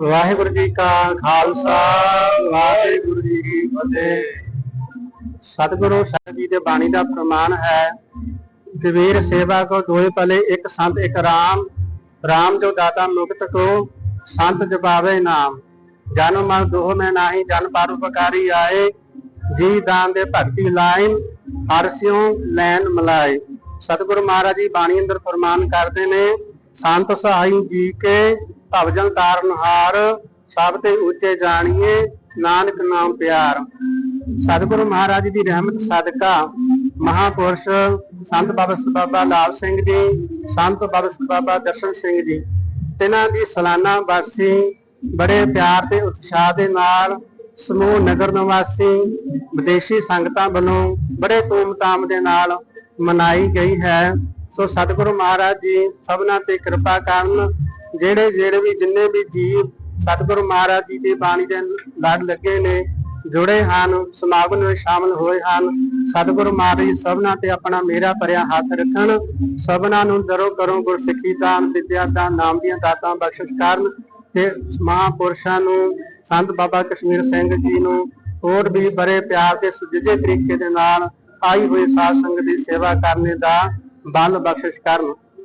ਵਾਹਿਗੁਰੂ ਜੀ ਕਾ ਖਾਲਸਾ, ਵਾਹਿਗੁਰੂ ਜੀ ਕੀ ਫਤਿਹ। ਸਤਿਗੁਰੂ ਸਾਹਿਬ ਜੀ ਦੇ ਬਾਣੀ ਦਾ ਪ੍ਰਮਾਣ ਹੈ ਕਬੀਰ ਸੇਵਾ ਕੋ ਦੋਏ ਭਲੇ ਇੱਕ ਸੰਤ, ਇੱਕ ਰਾਮ। ਰਾਮ ਜੋ ਦਾਤਾ ਮੁਕਤ ਕੋ, ਸੰਤ ਜਪਾਵੇ ਨਾਮ। ਜਨ ਮਨ ਦੋਹ ਮੈਂ ਨਾਹੀ, ਜਨ ਪਰਉਪਕਾਰੀ ਆਏ। ਜੀ ਦਾਨ ਦੇ ਭਗਤੀ ਲਾਇਨ, ਹਰ ਸਿਉ ਲੈਨ ਮਲਾਏ। ਸਤਿਗੁਰੂ ਮਹਾਰਾਜ ਜੀ ਬਾਣੀ ਅੰਦਰ ਫਰਮਾਨ ਕਰਦੇ ਨੇ, ਸੰਤ ਸਹਾਈ ਜੀ ਕੇ ਭਵਜਨ ਤਾਰਨਹਾਰ, ਸਭ ਤੇ ਉੱਚੇ ਜਾਣੀਏ, ਨਾਨਕ ਨਾਮ ਪਿਆਰ। ਸਤਿਗੁਰੂ ਮਹਾਰਾਜ ਦੀ ਰਹਿਮਤ ਸਦਕਾ ਮਹਾਪੁਰਸ਼ ਸੰਤ ਬਾਬਾ ਸ- ਲਾਲ ਸਿੰਘ ਜੀ, ਸੰਤ ਬਾਬਾ ਸ- ਦਰਸ਼ਨ ਸਿੰਘ ਜੀ, ਤਿਨਾਂ ਦੀ ਸਾਲਾਨਾ ਬਰਸੀ ਬੜੇ ਪਿਆਰ ਤੇ ਉਤਸ਼ਾਹ ਦੇ ਨਾਲ ਸਮੂਹ ਨਗਰ ਨਿਵਾਸੀ ਵਿਦੇਸ਼ੀ ਸੰਗਤਾਂ ਵੱਲੋਂ ਬੜੇ ਧੂਮ ਧਾਮ ਦੇ ਨਾਲ ਮਨਾਈ ਗਈ ਹੈ। ਸੋ ਸਤਿਗੁਰੂ ਮਹਾਰਾਜ ਜੀ, ਸਭਨਾਂ ਤੇ ਕਿਰਪਾ ਕਰਨ ਜਿਹੜੇ ਜਿਹੜੇ ਵੀ ਜਿੰਨੇ ਵੀ ਜੀਵ ਸਤਿਗੁਰੂ ਮਹਾਰਾਜ ਜੀ ਦੀ ਬਾਣੀ ਦੇ ਲੜ ਲੱਗੇ ਨੇ, ਜੁੜੇ ਹਨ, ਸਮਾਗਮ ਵਿੱਚ ਸ਼ਾਮਲ ਹੋਏ ਹਨ, ਸਤਿਗੁਰੂ ਮਹਾਰਾਜ ਜੀ ਸਭਨਾਂ ਤੇ ਆਪਣਾ ਮੇਰਾ ਭਰਿਆ ਹੱਥ ਰੱਖਣ, ਸਭਨਾਂ ਨੂੰ ਦਰੋ ਕਰੋ ਗੁਰਸਿੱਖੀ ਦਾਨ, ਵਿਦਿਆ ਦਾਨ, ਨਾਮ ਦੀਆਂ ਦਾਤਾਂ ਬਖਸ਼ਿਸ਼ ਕਰਨ ਤੇ ਮਹਾਪੁਰਸ਼ਾਂ ਨੂੰ, ਸੰਤ ਬਾਬਾ ਕਸ਼ਮੀਰ ਸਿੰਘ ਜੀ ਨੂੰ ਹੋਰ ਵੀ ਬੜੇ ਪਿਆਰ ਤੇ ਸੁਜੱਜੇ ਤਰੀਕੇ ਦੇ ਨਾਲ ਆਈ ਹੋਈ ਸਾਧ ਸੰਗਤ ਦੀ ਸੇਵਾ ਕਰਨੇ ਦਾ ਬਲ ਬਖਸ਼ਿਸ਼ ਕਰਨ।